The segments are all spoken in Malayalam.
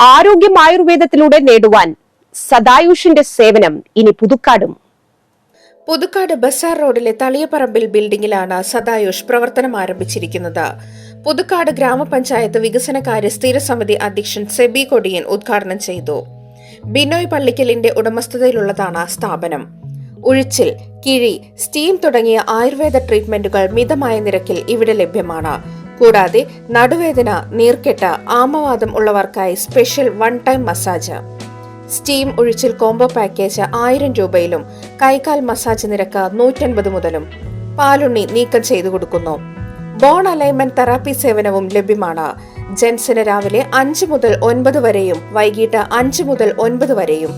ആരോഗ്യം ആയുർവേദത്തിലൂടെ നേടുവാൻ സദായുഷിന്റെ സേവനം ഇനി പുതുക്കാടും. പുതുക്കാട് ബസാർ റോഡിലെ തളിയപ്പറമ്പിൽ ബിൽഡിംഗിലാണ് സദായുഷ് പ്രവർത്തനം ആരംഭിച്ചിരിക്കുന്നത്. പുതുക്കാട് ഗ്രാമപഞ്ചായത്ത് വികസനകാര്യ സ്ഥിരസമിതി അധ്യക്ഷൻ സെബി കൊടിയൻ ഉദ്ഘാടനം ചെയ്തു. ബിനോയ് പള്ളിക്കലിന്റെ ഉടമസ്ഥതയിലുള്ളതാണ് സ്ഥാപനം. ഉഴിച്ചിൽ കിഴി സ്റ്റീം തുടങ്ങിയ ആയുർവേദ ട്രീറ്റ്മെന്റുകൾ മിതമായ നിരക്കിൽ ഇവിടെ ലഭ്യമാണ്. കൂടാതെ നടുവേദന നീർക്കെട്ട ആമവാദം ഉള്ളവർക്കായി special one time massage. Steam ഒഴിച്ചിൽ combo package ആയിരം രൂപയിലും കൈകാൽ മസാജ് നിരക്ക് നൂറ്റൻപത് മുതലും പാലുണ്ണി നീക്കം ചെയ്തു കൊടുക്കുന്നു. ബോൺ അലൈൻമെന്റ് തെറാപ്പി സേവനവും ലഭ്യമാണ്. ജെൻസിന് രാവിലെ അഞ്ച് മുതൽ ഒൻപത് വരെയും വൈകിട്ട് അഞ്ച് മുതൽ ഒൻപത് വരെയും.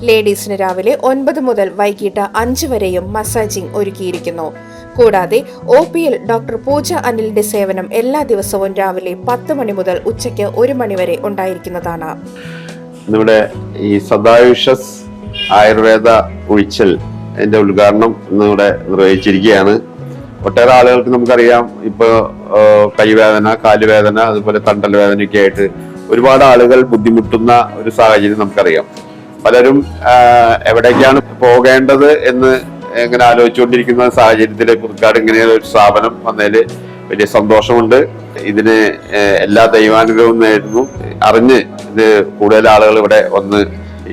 ലേഡീസിന് രാവിലെ ഒൻപത് മുതൽ വൈകിട്ട് അഞ്ച് വരെയും മസാജിംഗ് ഒരുക്കിയിരിക്കുന്നു. കൂടാതെ ഒ പിയിൽ ഡോക്ടർ പൂജ അനിലിന്റെ സേവനം എല്ലാ ദിവസവും രാവിലെ പത്ത് മണി മുതൽ ഉച്ചയ്ക്ക് ഒരു മണി വരെ ഉണ്ടായിരിക്കുന്നതാണ്. നമ്മുടെ ഈ സദായുഷസ് ആയുർവേദ ഉഴിച്ചൽ അതിന്റെ ഉദ്ഘാടനം ഇന്നിവിടെ നിർവഹിച്ചിരിക്കുകയാണ്. ഒട്ടേറെ ആളുകൾക്ക് നമുക്കറിയാം ഇപ്പൊ ആ, കൈവേദന കാലുവേദന അതുപോലെ തണ്ടൽ വേദനയൊക്കെ ആയിട്ട് ഒരുപാട് ആളുകൾ ബുദ്ധിമുട്ടുന്ന ഒരു സാഹചര്യം നമുക്കറിയാം. പലരും എവിടേക്കാണ് പോകേണ്ടത് എന്ന് എങ്ങനെ ആലോചിച്ചുകൊണ്ടിരിക്കുന്ന സാഹചര്യത്തിൽ പുതുക്കാട് ഇങ്ങനെ ഒരു സ്ഥാപനം വന്നതിൽ വലിയ സന്തോഷമുണ്ട്. ഇതിന് എല്ലാ ദൈവാനുഗ്രഹവും നേരുന്നു. അറിഞ്ഞ് ഇത് കൂടുതൽ ആളുകൾ ഇവിടെ വന്ന്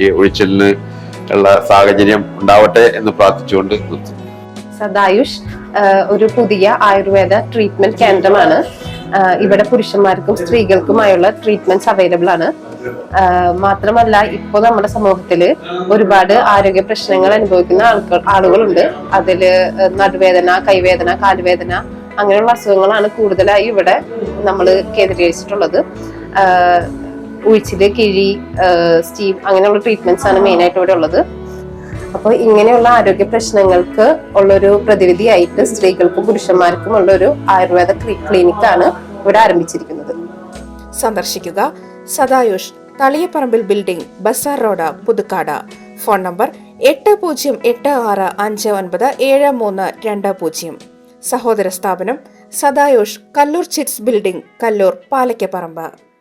ഈ ഒഴിച്ചിലിന് ഉള്ള സാഹചര്യം ഉണ്ടാവട്ടെ എന്ന് പ്രാർത്ഥിച്ചുകൊണ്ട് സദായുഷ് ഒരു പുതിയ ആയുർവേദ ട്രീറ്റ്മെന്റ് കേന്ദ്രമാണ്. ഇവിടെ പുരുഷന്മാർക്കും സ്ത്രീകൾക്കുമായുള്ള ട്രീറ്റ്മെന്റ്സ് അവൈലബിൾ ആണ്. മാത്രമല്ല ഇപ്പോൾ നമ്മുടെ സമൂഹത്തിൽ ഒരുപാട് ആരോഗ്യ പ്രശ്നങ്ങൾ അനുഭവിക്കുന്ന ആളുകളുണ്ട്. അതിൽ നടുവേദന കൈവേദന കാലുവേദന അങ്ങനെയുള്ള അസുഖങ്ങളാണ് കൂടുതലായി ഇവിടെ നമ്മൾ കേന്ദ്രീകരിച്ചിട്ടുള്ളത്. ഉഴിച്ചിൽ കിഴി സ്റ്റീം അങ്ങനെയുള്ള ട്രീറ്റ്മെന്റ്സ് ആണ് മെയിൻ ആയിട്ട് ഇവിടെ ഉള്ളത്. അപ്പോൾ ഇങ്ങനെയുള്ള ആരോഗ്യ പ്രശ്നങ്ങൾക്ക് ഉള്ളൊരു പ്രതിവിധിയായിട്ട് സ്ത്രീകൾക്കും പുരുഷന്മാർക്കും ഉള്ളൊരു ആയുർവേദ ക്ലിനിക് ആണ് ഇവിടെ ആരംഭിച്ചിരിക്കുന്നത്. സന്ദർശിക്കുക. Sadayush Thaliyaparambil building bazaar road Puthukkad. Phone number എട്ട് പൂജ്യം എട്ട് ആറ് അഞ്ച് ഒൻപത് ഏഴ് മൂന്ന് രണ്ട് പൂജ്യം. സഹോദര സ്ഥാപനം സദായുഷ് കല്ലൂർ ചിറ്റ്സ് ബിൽഡിംഗ് കല്ലൂർ പാലയ്ക്കപ്പറമ്പ്